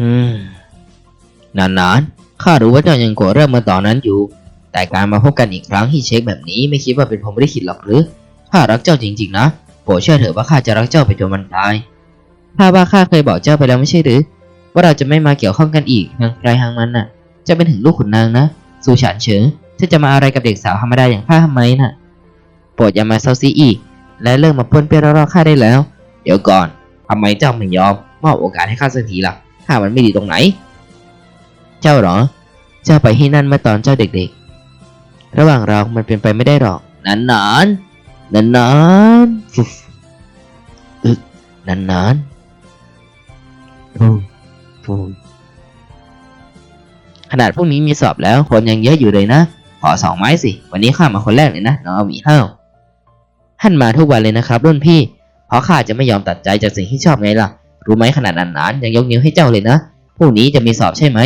อืมนานๆข้ารู้ว่าเจ้ายังโกรธเรื่องเมื่อตอนนั้นอยู่ แต่การมาพบกันอีกครั้งที่เช็คแบบนี้ไม่คิดว่าเป็นผมไม่ได้คิดหรอกหรือข้ารักเจ้าจริง ๆ นะโปรดเชื่อเถอะว่าข้าจะรักเจ้าไปจนวันตายข้าว่าข้าเคยบอกเจ้าไปแล้วไม่ใช่หรือ ว่าเราจะไม่มาเกี่ยวข้องกันอีกทางใครทางมันน่ะ จะเป็นถึงลูกขุนนางนะสูฉานเฉิงเธอจะมาอะไรกับเด็กสาวธรรมดาอย่างข้าทำไมน่ะโปรดอย่ามาเซาซีอีก และเลิกมาป้วนเปี้ยนรอๆข้าได้แล้ว เดี๋ยวก่อนทำไมเจ้าไม่ยอมมอบโอกาสให้ข้าสักทีล่ะ ข้ามันไม่ดีตรงไหน เจ้าเหรอ เจ้าไปที่นั่นเมื่อตอนเจ้าเด็กๆ ระหว่างเรามันเป็นไปไม่ได้หรอก นานนานนานนานๆฟุบอึกนานนานๆฟูฟูขนาดพวกนี้มีสอบแล้ว คนยังเยอะอยู่เลยนะ ขอสองไม้สิ วันนี้ข้ามาคนแรกเลยนะ น้องเอาหมีห้าวท่านมาทุกวันเลยนะครับรุ่นพี่ เพราะข้าจะไม่ยอมตัดใจจากสิ่งที่ชอบไงล่ะ รู้ไหมขนาดนานๆยังยกนิ้วให้เจ้าเลยนะพรุ่งนี้จะมีสอบใช่ไหม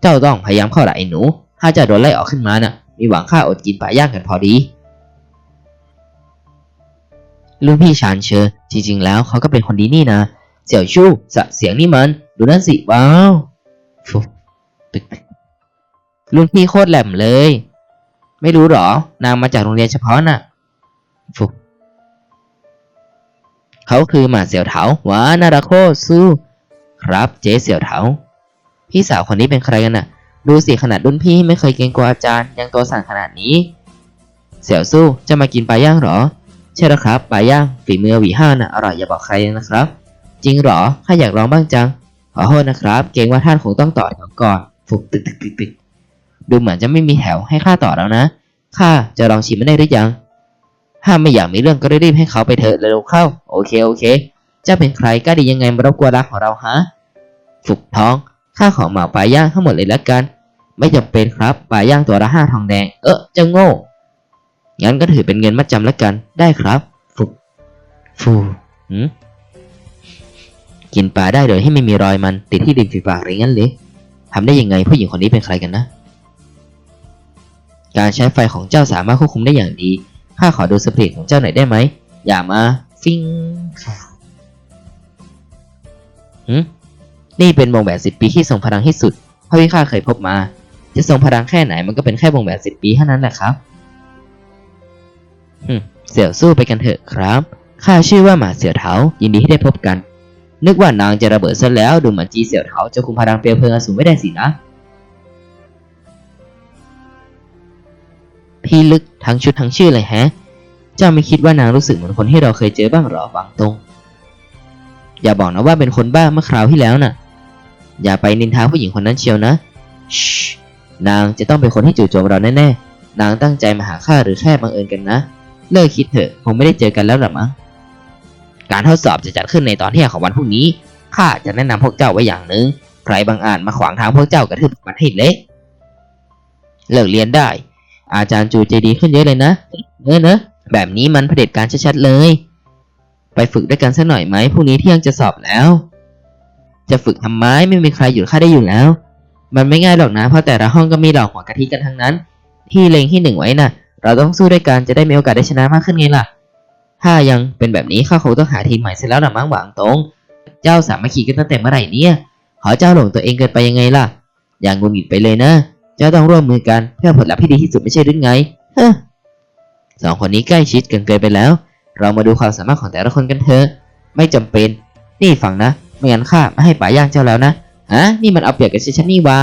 เจ้าต้องพยายามเข้าละไอ้หนู ถ้าเจะโดนไล่ออกขึ้นมาน่ะ มีหวังค่าอดกินปลาย่างกันพอดีรุ่นพี่ชานเชอจริงๆ แล้วเขาก็เป็นคนดีนี่นะ เสี่ยวชู่สะเสียงนี่มัน ดูนั่นสิ ว้าวฟุบตึกรุ่นพี่โคตรแหลมเลย ไม่รู้หรอ นางมาจากโรงเรียนเฉพาะน่ะฟุบ เขาคือหมาเสี่ยวเถาว้านาราโคสู้ครับเจ๊เสี่ยวเถาพี่สาวคนนี้เป็นใครกันน่ะ ดูสิขนาดรุ่นพี่ไม่เคยเกรงกลัวอาจารย์ยังตัวสั่นขนาดนี้ เสี่ยวสู้จะมากินปลาย่างเหรอ ใช่แล้วครับปลาย่างฝีมือวีห้าน่ะอร่อยอย่าบอกใครนะครับ จริงเหรอข้าอยากลองบ้างจังขอโทษนะครับ เกรงว่าท่านคงต้องต่อแถวก่อนฟุกตึกตึกตึกตึกดูเหมือนจะไม่มีแถวให้ข้าต่อแล้วนะข้าจะลองชิมไมันได้หรือยัง ถ้าไม่อยากมีเรื่องก็รีบๆให้เขาไปเถอะเร็วๆเข้า โอเคโอเคเจะเป็นใครก็ดียังไงมารบกวนรักของเราฮะฝึกท้องข้าขอเหมาปลาย่างทั้งหมดเลยแล้วกัน ไม่จำเป็นครับปลาย่างตัวละห้าทองแดง เออเจ้าโง่งั้นก็ถือเป็นเงินมัดจำแล้วกันได้ครับฟุบฟูหืมกินปลาได้โดยที่ไม่มีรอยมันติดที่ริมฝีปากหรืองั้นเลยทำได้ยังไงผู้หญิงคนนี้เป็นใครกันนะ การใช้ไฟของเจ้าสามารถควบคุมได้อย่างดี ข้าขอดูสปีดของเจ้าหน่อยได้ไหม อย่ามา ฟิงหืมนี่เป็นวงแหวนสิบปีที่ทรงพลังที่สุดเท่าที่ข้าเคยพบมา จะทรงพลังแค่ไหนมันก็เป็นแค่วงแหวนสิบปีเท่านั้นแหละครับฮึมเสี่ยวสู้ไปกันเถอะครับ ข้าชื่อว่าหมาเสี่ยวเถา ยินดีที่ได้พบกัน นึกว่านางจะระเบิดซะแล้วดูเหมือนจีเสี่ยวเถาจะคุมพลังเปลวเพลิงอสูรไม่ได้สินะ พี่ลึก ทั้งชุดทั้งชื่อเลยแฮะ เจ้าไม่คิดว่านางรู้สึกเหมือนคนที่เราเคยเจอบ้างหรอหวังตรง อย่าบอกนะว่าเป็นคนบ้าเมื่อคราวที่แล้วน่ะ อย่าไปนินทาผู้หญิงคนนั้นเชียวนะชนางจะต้องเป็นคนที่จู่โจมเราแน่ๆ นางตั้งใจมาหาข้าหรือแค่บังเอิญกันนะ เลิกคิดเถอะคงไม่ได้เจอกันแล้วหรอมั้ง การทดสอบจะจัดขึ้นในตอนเที่ยงของวันพรุ่งนี้ ข้าจะแนะนำพวกเจ้าไว้อย่างหนึ่งใครบางอาจมาขวางทางพวกเจ้ากระทืบมันให้เละเลิกเรียนได้ อาจารย์จูใจดีขึ้นเยอะเลยนะเนอะเนอะแบบนี้มันเผด็จการชัดๆเลย ไปฝึกด้วยกันสักหน่อยไหมพรุ่งนี้เที่ยงจะสอบแล้ว จะฝึกทำไมไม่มีใครหยุดข้าได้อยู่แล้ว มันไม่ง่ายหรอกนะเพราะแต่ละห้องก็มีดอกหัวกะทิกันทั้งนั้น ที่เล็งที่หนึ่งไว้น่ะ เราต้องสู้ด้วยกันจะได้มีโอกาสได้ชนะมากขึ้นไงล่ะ ถ้ายังเป็นแบบนี้ข้าคงต้องหาทีมใหม่เสร็จแล้วนะมั้งหวังตรงเจ้าสามัคคีกันตั้งแต่เมื่อไหร่เนี่ยขอเจ้าหลงตัวเองเกินไปยังไงล่ะ อย่างงุนหงิดไปเลยนะ จ้าต้องร่วมมือกันเพื่อผลลัพธ์ที่ดีที่สุดไม่ใช่หรือไงเฮ้อสองคนนี้ใกล้ชิดกันเกินไปแล้ว เรามาดูความสามารถของแต่ละคนกันเถอะ ไม่จำเป็น นี่ฟังนะ ไม่งั้นข้าไม่ให้ป่าย่างเจ้าแล้วนะฮะนี่มันเอาเปรียบกับฉันนี่วา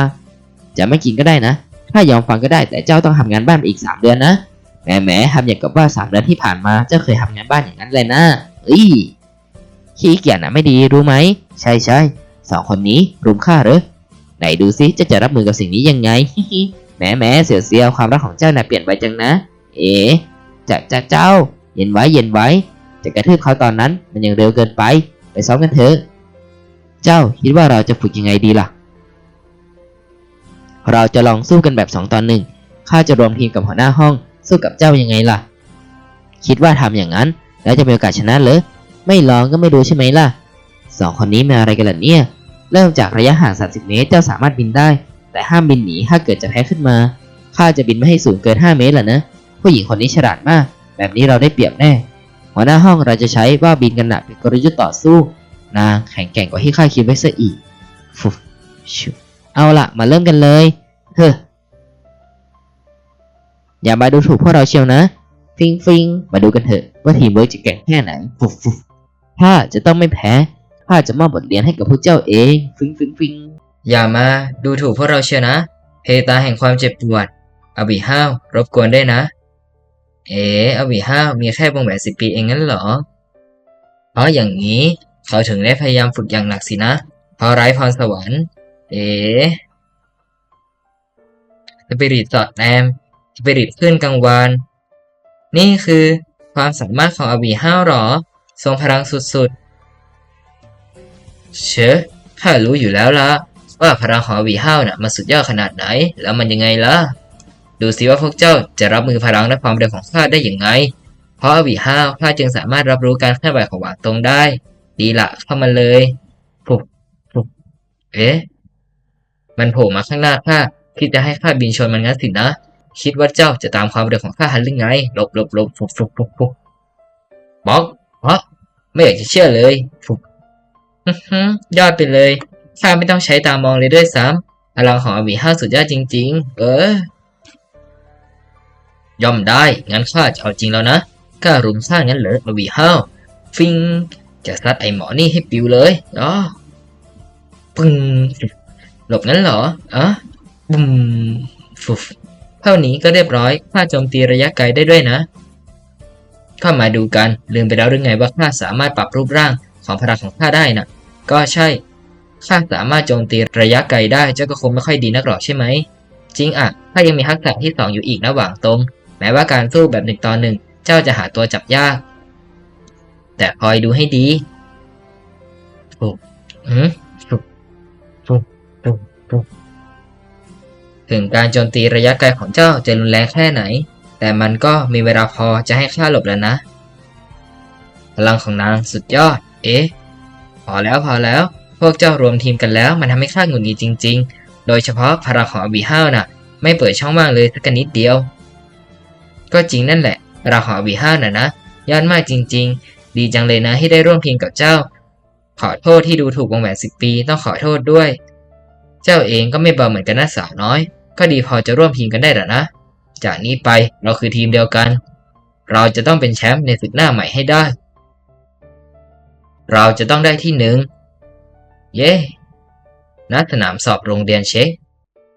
จะไม่กินก็ได้นะ ถ้ายอมฟังก็ได้แต่เจ้าต้องทำงานบ้านไปอีกสามเดือนนะ แหมแหมทำอย่างกับว่าสามเดือนที่ผ่านมาเจ้าเคยทำงานบ้านอย่างนั้นเลยนะเอ้ยขี้เกียจนะไม่ดีรู้ไหม ใช่ใช่สองคนนี้รุมฆ่าเหรอ ไหนดูซิจะจะรับมือกับสิ่งนี้ยังไงแหมแหมเสียวเสียวความรักของเจ้าน่ะเปลี่ยนไปจังนะ เอ๋จะจะเจ้า เย็นไว้เย็นไว้ จะกระทืบเขาตอนนั้นมันยังเร็วเกินไป ไปซ้อมกันเถอะ เจ้าคิดว่าเราจะฝึกยังไงดีล่ะ เราจะลองสู้กันแบบสองตอนหนึ่งข้าจะรวมทีมกับหัวหน้าห้อง สู้กับเจ้ายังไงล่ะ คิดว่าทำอย่างนั้นแล้วจะมีโอกาสชนะเหรอไม่ลองก็ไม่รู้ใช่ไหมล่ะสองคนนี้มาอะไรกันล่ะเนี่ย เริ่มจากระยะห่าง 30 เมตร เจ้าสามารถบินได้ แต่ห้ามบินหนีถ้าเกิดจะแพ้ขึ้นมาข้าจะบินไม่ให้สูงเกิน 5 เมตรล่ะนะ ผู้หญิงคนนี้ฉลาดมาก แบบนี้เราได้เปรียบแน่ หัวหน้าห้องเราจะใช้ว่าบินกันหนักเป็นกลยุทธ์ต่อสู้ นางแข็งแกร่งกว่าที่ข้าคิดไว้ซะอีกฟุบชุบเอาละมาเริ่มกันเลย เฮ้อ อย่ามาดูถูกพวกเราเชียวนะ ฟิงฟิงมาดูกันเถอะว่าทีมเวิร์กจะแก่งแค่ไหนฟุบฟุบข้าจะต้องไม่แพ้ ข้าจะมอบบทเรียนให้กับพวกเจ้าเองฟิงฟิงฟิงอย่ามาดูถูกพวกเราเชียวนะเพตาแห่งความเจ็บปวด อบิห้าวรบกวนได้นะ เอ๋อบิห้าวมีแค่วงแหวนสิบปีเองงั้นเหรอ เพราะอย่างนี้เขาถึงได้พยายามฝึกอย่างหนักสินะ เพราะไร้พรสวรรค์ เอ๋สปิริตสอดแนมสปิริตขึ้นกลางวานนี่คือความสามารถของอบิห้าวหรอ ทรงพลังสุดๆ เชอะข้ารู้อยู่แล้วละว่าพลังของอวีห้าวน่ะมันสุดยอดขนาดไหน แล้วมันยังไงล่ะ ดูสิว่าพวกเจ้าจะรับมือพลังและความเร็วของข้าได้อย่างไง เพราะอวีห้าวข้าจึงสามารถรับรู้การเคลื่อนไหวของหวานตรงได้ ดีละเข้ามาเลยปุบปุบเอ๊ะ มันโผล่มาข้างหน้าข้าคิดจะให้ข้าบินชนมันงั้นสินะ คิดว่าเจ้าจะตามความเร็วของข้าหันหรือไง หลบหลบหลบฟุบฟุบฟุบฟุบบอกเพราะไม่อยากจะเชื่อเลยฟุบ อือหือยอดไปเลยข้าไม่ต้องใช้ตามองเลยด้วยซ้ำพลังของอวีห้าสุดยอดจริง ๆ เออย่อมได้ งั้นข้าจะเอาจริงแล้วนะกล้ารุมสร้างงั้นเหรออวีห้าฟิงจะซัดไอหมอนี่ให้ปิวเลยอ๋อปึ้งหลบงั้นเหรออะบุมฟุบเท่านี้ก็เรียบร้อยข้าโจมตีระยะไกลได้ด้วยนะ เข้ามาดูกัน ลืมไปแล้วหรือไงว่าข้าสามารถปรับรูปร่าง ของพลังของข้าได้น่ะ ก็ใช่ ข้าสามารถโจมตีระยะไกลได้ เจ้าก็คงไม่ค่อยดีนักหรอกใช่ไหม จริงอะข้ายังมีทักษะที่สองอยู่อีกนะหว่างตรง แม้ว่าการสู้แบบหนึ่งต่อหนึ่ง เจ้าจะหาตัวจับยาก แต่คอยดูให้ดีฟุบอืมฟุบฟุบฟุบฟุบถึงการโจมตีระยะไกลของเจ้าจะรุนแรงแค่ไหน แต่มันก็มีเวลาพอจะให้ข้าหลบแล้วนะ พลังของนางสุดยอด เอ๊ะ พอแล้วพอแล้ว พวกเจ้ารวมทีมกันแล้วมันทำให้ข้าหงุดหงิดจริง ๆ โดยเฉพาะพลังของอบีห้าวน่ะ ไม่เปิดช่องว่างเลยสักนิดเดียว ก็จริงนั่นแหละพลังของอบีห้าวน่ะนะยอดมากจริง ๆ ดีจังเลยนะที่ได้ร่วมทีมกับเจ้า ขอโทษที่ดูถูกวงแหวนสิบปีต้องขอโทษด้วย เจ้าเองก็ไม่เบาเหมือนกันนะสาวน้อย ก็ดีพอจะร่วมทีมกันได้แล้วนะ จากนี้ไปเราคือทีมเดียวกัน เราจะต้องเป็นแชมป์ในศึกหน้าใหม่ให้ได้ เราจะต้องได้ที่หนึ่ง เย้ณสนามสอบโรงเรียนเช็ค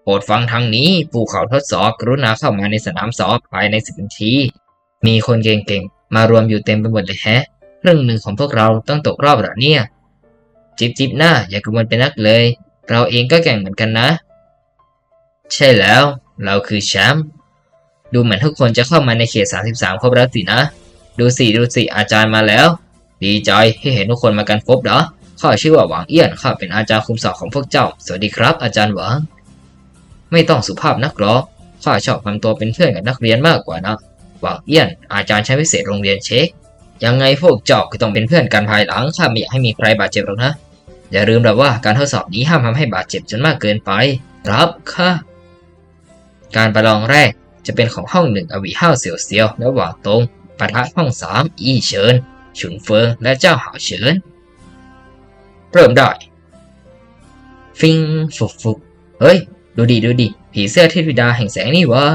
โปรดฟังทางนี้ผู้เขาทดสอบกรุณาเข้ามาในสนามสอบภายในสิบนาที มีคนเก่งๆ มารวมอยู่เต็มไปหมดเลยแฮะครึ่งหนึ่งของพวกเราต้องตกรอบหรอเนี่ย จิบจิบหน้าอย่ากังวลไปนักเลย เราเองก็แก่งเหมือนกันนะ ใช่แล้ว เราคือแชมป์ดูเหมือนทุกคนจะเข้ามาในเขต 33 ครบแล้วสินะ ดูสิดูสิอาจารย์มาแล้ว ดีใจที่เห็นทุกคนมากันครบเหรอข้าชื่อว่าหวังเอี้ยนข้าเป็นอาจารย์คุมสอบของพวกเจ้า สวัสดีครับ อาจารย์หวัง ไม่ต้องสุภาพนักหรอกข้าชอบทำตัวเป็นเพื่อนกับนักเรียนมากกว่านะหวังเอี้ยน อาจารย์ใช้พิเศษโรงเรียนเช็ค ยังไงพวกเจ้าก็ต้องเป็นเพื่อนกันภายหลังข้าไม่อยากให้มีใครบาดเจ็บหรอกนะอย่าลืมนะว่าการทดสอบนี้ห้ามทำให้บาดเจ็บจนมากเกินไป ครับค่ะการประลองแรกจะเป็นของห้องหนึ่งอวีห้าวเสียวเซียวและหว่างตรงปะทะห้องสามอีเฉิน ฉุนเฟิงและเจ้าหาเฉินเริ่มได้ฟิงฟุกฟุกเฮ้ย ดูดิดูดิผีเสื้อเทพธิดาแห่งแสงนี่วะ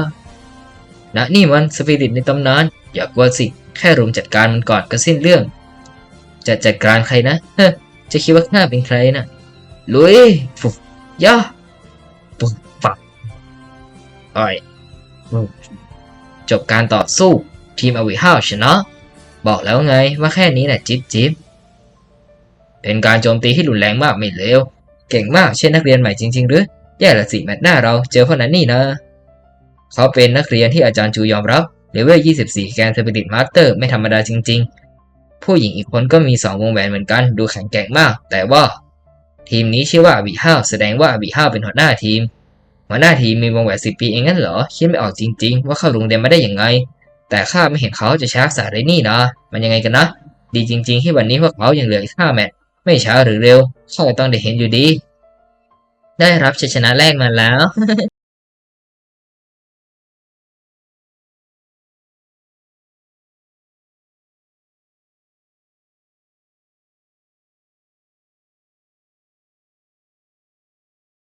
นะนี่มันสปิริตในตำนาน อย่ากลัวสิ แค่รุมจัดการมันก่อนก็สิ้นเรื่อง จะจัดการใครนะเฮ้จะคิดว่าข้าเป็นใครนะลุยฟุกย่าปุ๊บปักอ้อยจบการต่อสู้ทีมอวิห้าชนะ บอกแล้วไงว่าแค่นี้แหละจิ๊บจิ๊บเป็นการโจมตีที่รุนแรงมากไม่เลวเก่งมากเช่นนักเรียนใหม่จริงๆหรือแย่ละสิแมตหน้าเราเจอคนนั้นนี่นะ เขาเป็นนักเรียนที่อาจารย์จูยอมรับเลเวล 24 แกนเทอร์บิลิตมาสเตอร์ไม่ธรรมดาจริง ๆ ผู้หญิงอีกคนก็มีสองวงแหวนเหมือนกัน ดูแข็งแกร่งมาก แต่ว่า ทีมนี้ชื่อว่าอบิห้าแสดงว่าอบิห้าเป็นหัวหน้าทีม หัวหน้าทีมมีวงแหวนสิปีเองงั้นเหรอ คิดไม่ออกจริง ๆ ว่าเข้าโรงเรียนมาได้ยังไง แต่ข้าไม่เห็นเขาจะช้าสายเลยนี่นะมันยังไงกันนะ ดีจริง ๆ ที่วันนี้พวกเขายังเหลืออีกห้าแมตช์ไม่ช้าหรือเร็วข้าก็ต้องได้เห็นอยู่ดี ได้รับชัยชนะแรกมาแล้ว